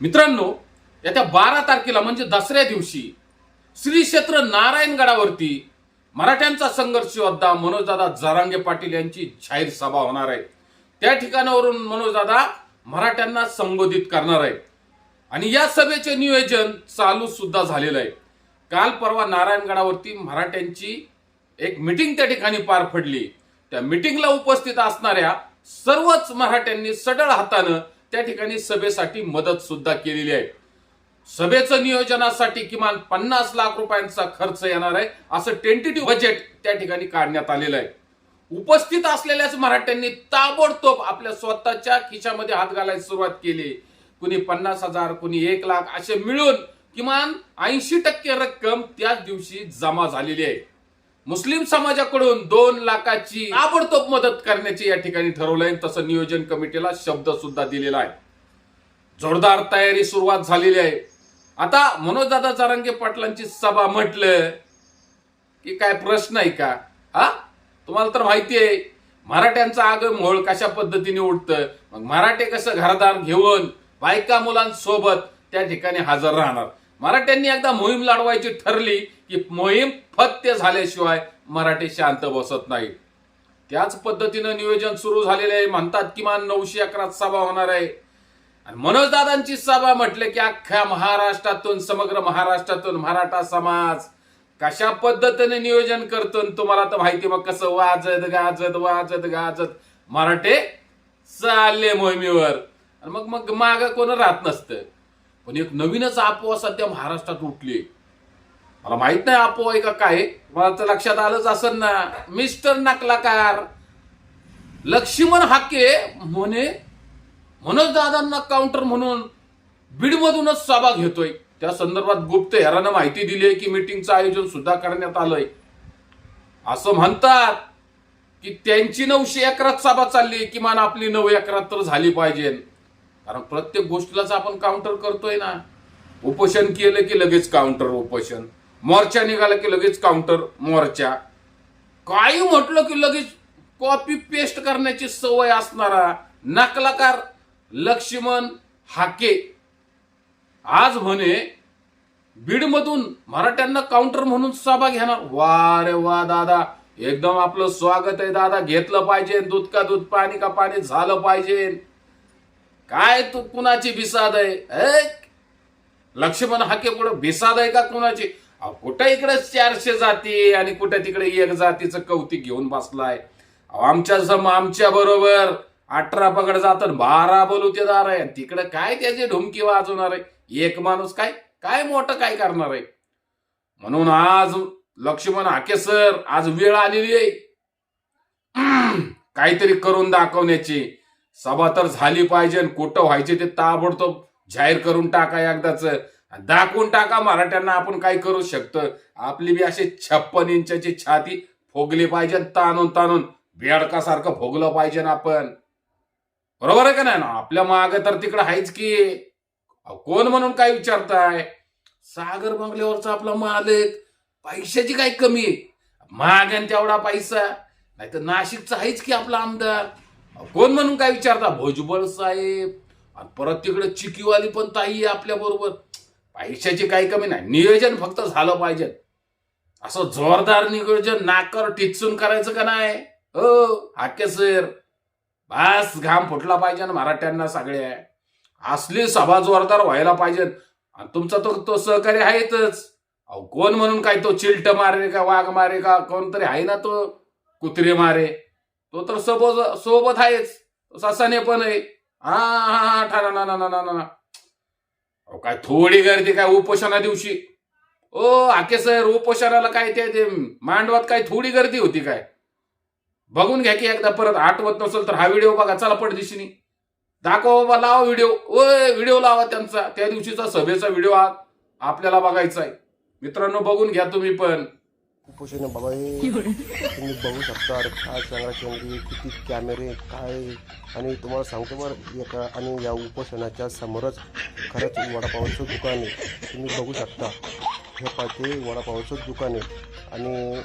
मित्रांनो येत्या बारा तारखेला म्हणजे दसऱ्या दिवशी श्री क्षेत्र नारायणगडावरती मराठ्यांचा संघर्ष योद्धा मनोजदादा जरांगे पाटील यांची जाहीर सभा होणार आहे. त्या ठिकाणावरून मनोजदादा मराठ्यांना संबोधित करणार आहे आणि या सभेचे नियोजन चालू सुद्धा झालेलं आहे. काल परवा नारायणगडावरती मराठ्यांची एक मिटिंग त्या ठिकाणी पार पडली. त्या मिटिंगला उपस्थित असणाऱ्या सर्वच मराठ्यांनी सडळ हातानं त्या ठिकाणी सभेसाठी मदत सुद्धा केलेली आहे. सभेचं नियोजनासाठी किमान पन्नास लाख रुपयांचा खर्च येणार आहे. असं टेंटेटिव्ह बजेट त्या ठिकाणी काढण्यात आलेलं आहे. उपस्थित असलेल्याच मराठ्यांनी ताबडतोब आपल्या स्वतःच्या खिशामध्ये हात घालायला सुरुवात केली. कुणी पन्नास हजार कुणी एक लाख असे मिळून किमान ऐंशी टक्के रक्कम त्याच दिवशी जमा झालेली आहे. मुस्लिम समाजाकडून दोन लाखाची ताबडतोब मदत करण्याचे या ठिकाणी ठरवलंय तसं नियोजन कमिटीला शब्द सुद्धा दिलेला आहे. जोरदार तयारी सुरुवात झालेली आहे. आता मनोजदादा चारंगे पाटलांची सभा म्हटलं की काय प्रश्न आहे का? हा? तुम्हाला तर माहिती आहे मराठ्यांचं आगम मोळ कशा पद्धतीने उठतं? मग मराठे कसं घरदार घेऊन बायका मुलांसोबत त्या ठिकाणी हजर राहणार? मराठ्यांनी एकदा मोहीम लढवायची ठरली की मोहीम फत्य झाल्याशिवाय मराठे शांत बसत नाही. त्याच पद्धतीनं नियोजन सुरू झालेलं आहे. म्हणतात किमान नऊशे अकरात सभा होणार आहे. आणि मनोजदादांची सभा म्हटलं की अख्ख्या महाराष्ट्रातून समग्र महाराष्ट्रातून मराठा समाज कशा पद्धतीने नियोजन करतो आणि तुम्हाला तर माहिती मग कसं वाजत गाजत वाजत गाजत मराठे चालले मोहिमेवर. मग मग माग कोण राहत नसतं. पण एक नवीनच अपोवा सध्या महाराष्ट्रात उठली. मला माहीत नाही अपोवा का काय. मला तर लक्षात आलंच असं ना. मिस्टर नकलाकार. लक्ष्मण हाके म्हणे मनोज दादांना काउंटर म्हणून बीडमधूनच सभा घेतोय. त्या संदर्भात गुप्त हेरानं माहिती दिली आहे की मिटिंगचं आयोजन सुद्धा करण्यात आलंय. असं म्हणतात की त्यांची नऊशे एकरात सभा चालली. किमान आपली नऊ एकरात तर झाली पाहिजे. कारण प्रत्येक गोष्टीलाच आपण काउंटर करतोय ना. उपोषण केलं की लगेच काउंटर उपोषण. मोर्चा निघाला की लगेच काउंटर मोर्चा. काही म्हटलं की लगेच कॉपी पेस्ट करण्याची सवय असणारा नकलाकार लक्ष्मण हाके. आज म्हणे बीडमधून मराठ्यांना काउंटर म्हणून सभा घेणार. वा रे वा दादा एकदम आपलं स्वागत आहे दादा. घेतलं पाहिजे दूध का दूध पाणी का पाणी झालं पाहिजे. काय तू कुणाची बिसाद आहे? लक्ष्मण हाके पुढे बिसाद आहे का कुणाची? कुठे कुठं इकडे चारशे जाती आणि कुठं तिकडे एक जातीचं कौतिक घेऊन बसलाय. आमच्या सम आमच्या बरोबर अठरा पकड जातात बारा बलुतेदार आहे. तिकडे काय त्याची ढुमकी वाजवणार आहे? एक माणूस काय? काय मोठं काय करणार आहे? म्हणून आज लक्ष्मण हाके सर आज वेळ आलेली आहे. काहीतरी करून दाखवण्याची. सभा तर झाली पाहिजे कुठं व्हायचे ते ताबडतोब जाहीर करून टाका एकदाच. दाखवून टाका मराठ्यांना आपण काय करू शकतो. आपली बी अशी छप्पन इंचाची छाती फोगली पाहिजे ताणून ताणून बेडकासारखं फोगलं पाहिजे आपण. बरोबर आहे का नाही? ना आपल्या माग तर तिकडं आहेच की. कोण म्हणून काय विचारताय? सागर बंगल्यावरचा आपला मालक. पैशाची काय कमी? आहे तेवढा पैसा. नाही तर नाशिकचा आहेच की आपला आमदार. कोण म्हणून काय विचारता? भुजबळ साहेब. आणि परत तिकडे चिकीवाली पण ताई आहे आपल्या बरोबर. पैशाची काही कमी नाही. नियोजन फक्त झालं पाहिजे. असं जोरदार नियोजन नाकर टिचून करायचं का नाही? हो हाके सर. बस घाम फुटला पाहिजे ना मराठ्यांना सगळ्या. असली सभा जोरदार व्हायला पाहिजे आणि तुमचा तो तो सहकारी आहेतच. अहो कोण म्हणून काय तो चिलट मारे का वाघ मारे का? कोणतरी आहे ना तो? कुत्रे मारे. तो तर सबोज सोबत आहेच. तो ससाने पण आहे. हा हा हा ठरा ना ना ना ना ना अहो काय थोडी गर्दी काय उपोषणा दिवशी. ओ आके सर उपोषणाला काय ते मांडवात काय थोडी गर्दी होती काय? बघून घ्या की एकदा परत आठवत नसेल तर हा व्हिडिओ बघा. चला पडदिशीनी. दाखवा बाबा लावा व्हिडिओ. ओ व्हिडिओ लावा त्यांचा. त्या दिवशीचा सभेचा व्हिडिओ आपल्याला बघायचा आहे मित्रांनो बघून घ्या तुम्ही पण. उपोषण बाबा हे? तुम्ही बघू शकता अरे काय संघर्षामध्ये किती कॅमेरे काय आणि तुम्हाला सांगतो बरं एका आणि या उपोषणाच्या समोरच खरंच वडापावचं दुकान आहे. तुम्ही बघू शकता. हे पाहते वडापावचं दुकान आहे. आणि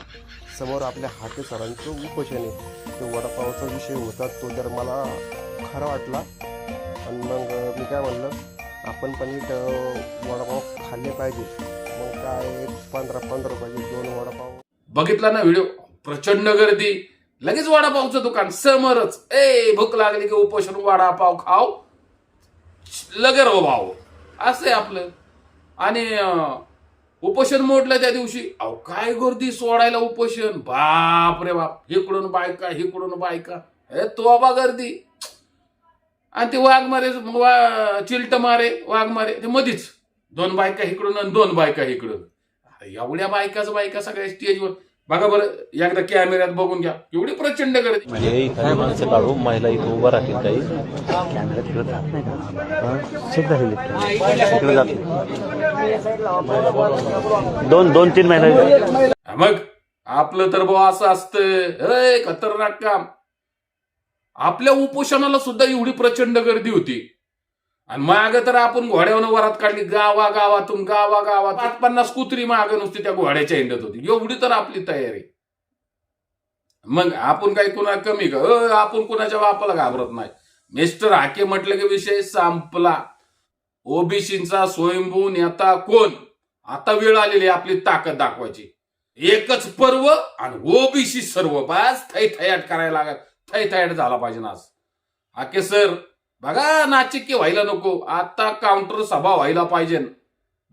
समोर आपल्या हाटे सरांचं उपोषण आहे. ते वडापावचा विषय होता तो जर मला खरा वाटला आणि मग मी काय म्हणलं आपण पण वडापाव खाल्ले पाहिजे. मग काय पंधरा पंधरा रुपयाचे दोन वडापाव बघितला ना व्हिडिओ? प्रचंड गर्दी. लगेच वडापावचं दुकान. समोरच. ए भूक लागली की उपोषण वडापाव खाव लगे रो भाव असं आहे आपलं. आणि उपोषण मोडलं त्या दिवशी. अहो काय गर्दी सोडायला उपोषण? बाप रे बाप. इकडून बायका इकडून बायका. हे तो बा गर्दी. आणि ते वाघ मारे वा- चिलट मारे वाघ मारे ते मधीच. दोन बायका इकडून आणि दोन बायका इकडून. एवढ्या बायकाच बायका सगळ्या स्टेजवर बघा बरं एकदा कॅमेऱ्यात बघून घ्या. एवढी प्रचंड गर्दी. हे एखादी माणसं काढू महिला इथं उभं राहतील काही? कॅमेरा तिकडे जात नाही का? झालेली तिकडे जात नाही. दोन दोन तीन महिने हा मग आपलं तर भाऊ असं असतं. अय खतरनाक काम. आपल्या उपोषणाला सुद्धा एवढी प्रचंड गर्दी होती. आणि माग तर आपण घोड्यावर वरात काढली गावा गावातून गावा गावात पाच पन्नास कुत्री माग नुसती त्या घोड्याच्या हिंडत होती. एवढी तर आपली तयारी. मग आपण काही कुणा कमी का? आपण कुणाच्या बापाला घाबरत नाही. मिस्टर हाके म्हटलं की विषय संपला. ओबीसीचा स्वयंभू नेता कोण? आता वेळ आलेली आहे आपली ताकद दाखवायची. एकच पर्व आणि ओबीसी सर्व बस थैथयाट करायला लागत थैथयाट झाला पाहिजे ना आज. हाके सर बघा नाचिक्की व्हायला नको. आता काउंटर सभा व्हायला पाहिजे.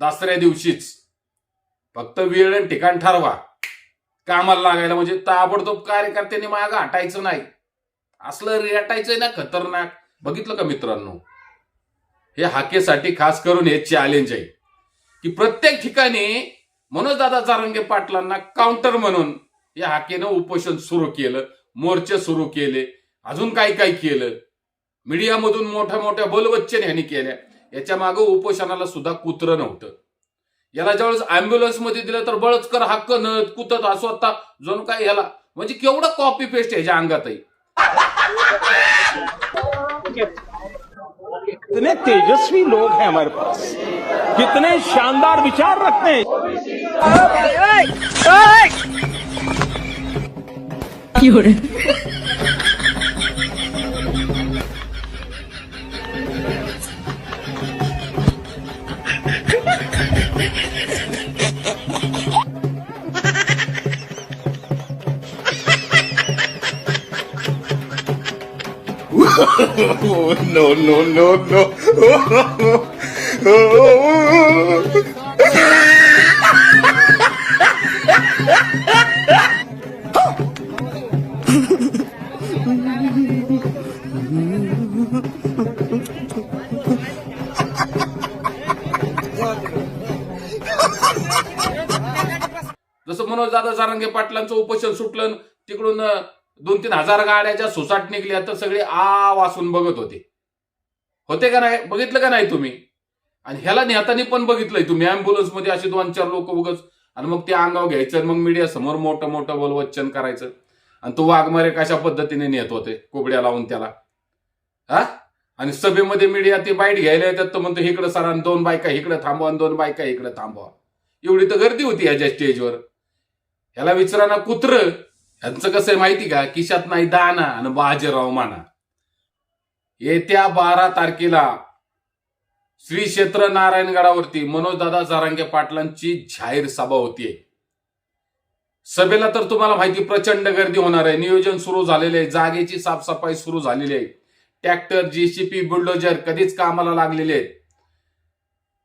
दसऱ्या दिवशीच. फक्त वेळ आणि ठिकाण ठरवा. कामाला लागायला म्हणजे ताबडतोब कार्यकर्त्यांनी माग हटायचं नाही. असलं रेटायचंय ना खतरनाक. बघितलं का मित्रांनो? हे हाकेसाठी खास करून हे चॅलेंज आहे. की प्रत्येक ठिकाणी मनोजदादा जारंगे पाटलांना काउंटर म्हणून या हाकेनं उपोषण सुरू केलं. मोर्चे सुरू केले. अजून काय काय केलं? मीडियामधून मोठ्या मोठ्या बोलवच्चन ह्यांनी केल्या. याच्या मागे उपोषणाला सुद्धा कुत्र नव्हतं. याला ज्यावेळेस अँब्युलन्समध्ये दिलं तर बळचकर हक्क नत कुतत हा स्वतः जणू काय ह्याला. म्हणजे केवढं कॉपी पेस्ट ह्याच्या अंगातही. कितने तेजस्वी लोग हैं हमारे पास। कितने शानदार विचार रखते हैं? जसं मनोजदादा सारंगे पाटलांचं उपोषण सुटलं तिकडून दोन तीन हजार गाड्याच्या सुसाट निघल्या तर सगळे आ वासून बघत होते. होते का नाही? बघितलं का नाही तुम्ही? आणि ह्याला नेतानी पण बघितलंय तुम्ही. अँब्युलन्समध्ये असे दोन चार लोक उगच. आणि मग ते अंगाव घ्यायचं आणि मग मीडिया समोर मोठं मोठं बोलवच्चन करायचं. आणि तो वाघमारे कशा पद्धतीने नेत होते? कोबड्या लावून त्याला. हा? आणि सभेमध्ये मीडिया ते बाईट घ्यायला येतात तर म्हणतो इकडं सरा आणि दोन बायका इकडे थांबवा आणि दोन बायका इकडे थांबवा. एवढी तर गर्दी होती ह्याच्या स्टेजवर ह्याला विचारा कुत्र ह्यांचं कसं आहे माहिती का? किशात नाही दाना आणि बाजीराव माना. येत्या बारा तारखेला श्री क्षेत्र नारायणगडावरती मनोजदादा जारांगे पाटलांची जाहीर सभा होतीये. सभेला तर तुम्हाला माहिती प्रचंड गर्दी होणार आहे. नियोजन सुरू झालेले आहे. जागेची साफसफाई सुरू झालेली आहे. ट्रॅक्टर जीसीपी बुलडोजर कधीच कामाला लागलेले आहेत.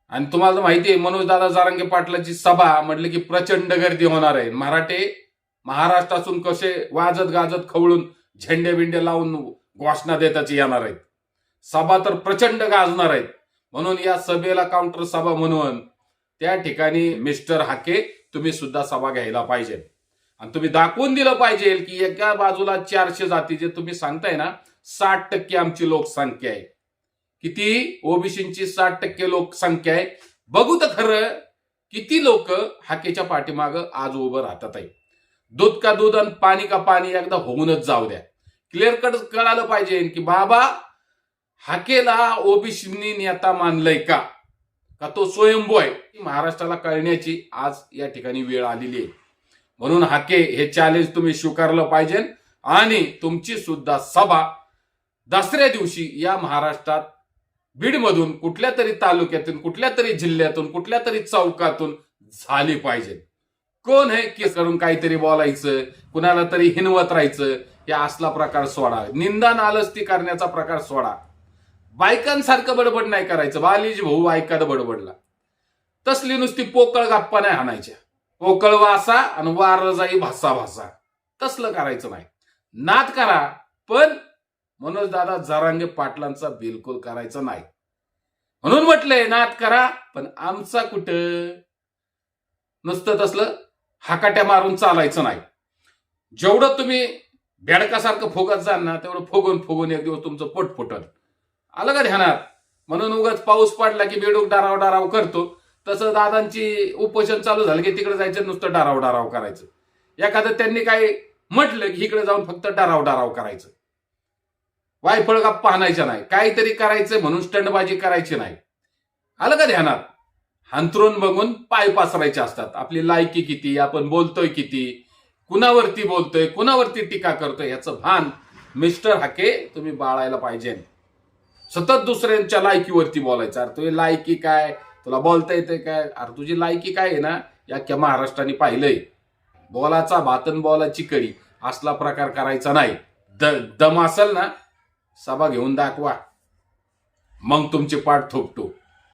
आणि तुम्हाला माहिती आहे मनोजदादा जारांगे पाटलाची सभा म्हटलं की प्रचंड गर्दी होणार आहे. मराठे महाराष्ट्रातून कसे वाजत गाजत खवळून झेंडे बिंडे लावून घोषणा देताच येणार आहेत. सभा तर प्रचंड गाजणार आहेत. म्हणून या सभेला काउंटर सभा म्हणून त्या ठिकाणी मिस्टर हाके तुम्ही सुद्धा सभा घ्यायला पाहिजे. आणि तुम्ही दाखवून दिलं पाहिजे की एका बाजूला चारशे जाती जे तुम्ही सांगताय ना साठ टक्के आमची लोकसंख्या आहे. किती? ओबीसीची साठ टक्के लोकसंख्या आहे. बघू तर खरं किती लोक हाकेच्या पाठीमाग आज उभं राहतात आहे. दूध का दूध आणि पाणी का पाणी एकदा होऊनच जाऊ द्या. क्लिअर कट कळालं पाहिजे की बाबा हाकेला ओबीसीनी नेता मानलंय का? का तो स्वयंभू आहे? महाराष्ट्राला कळण्याची आज या ठिकाणी वेळ आलेली आहे. म्हणून हाके हे चॅलेंज तुम्ही स्वीकारलं पाहिजे आणि तुमची सुद्धा सभा दसऱ्या दिवशी या महाराष्ट्रात बीडमधून कुठल्या तरी तालुक्यातून कुठल्या तरी जिल्ह्यातून कुठल्या तरी चौकातून झाली पाहिजे. कोण हे केस करून काहीतरी बोलायचं? कुणाला तरी हिनवत राहायचं? या असला प्रकार सोडा. निंदा नालस्ती करण्याचा प्रकार सोडा. बायकांसारखं बडबड नाही करायचं. बालीज भाऊ बायकात बडबडला. तसली नुसती पोकळ गप्पा नाही हाणायच्या. पोकळ वासा आणि वार जाई भासा भासा तसलं करायचं नाही. नाद करा पण मनोज दादा जरांगे पाटलांचा बिलकुल करायचा नाही. म्हणून म्हटलंय नाद करा पण आमचा कुठं? नुसतं तसलं हाकाट्या मारून चालायचं नाही. जेवढं तुम्ही बेडकासारखं फोगत जाल ना तेवढं फोगून फुगून एक दिवस तुमचं पोट फुटल. आलं का ध्यानात? म्हणून उगाच पाऊस पडला की बेडूक डाराव डाराव करतो. तसं दादांची उपोषण चालू झालं की तिकडे जायचं नुसतं डाराव डाराव करायचं. एखादं त्यांनी काय म्हटलं की इकडे जाऊन फक्त डाराव डाराव करायचं. वायफळ गप्पा आणायच्या नाही. काहीतरी करायचं म्हणून स्टंडबाजी करायची नाही. आलं का ध्यानात? हंतरून बघून पाय पासरायचे असतात. आपली लायकी किती आपण बोलतोय किती कुणावरती बोलतोय कुणावरती टीका करतोय याचं भान मिस्टर हाके तुम्ही बाळायला पाहिजे. सतत दुसऱ्यांच्या लायकीवरती बोलायचं. अरे तुझी लायकी काय? तुला बोलता येते काय? अरे तुझी लायकी काय आहे ना? या क्या महाराष्ट्राने पाहिलंय. बोलाचा भातन बोलाची कडी. असला प्रकार करायचा नाही. द दम असेल ना सभा घेऊन दाखवा. मग तुमची पाठ थोपटू.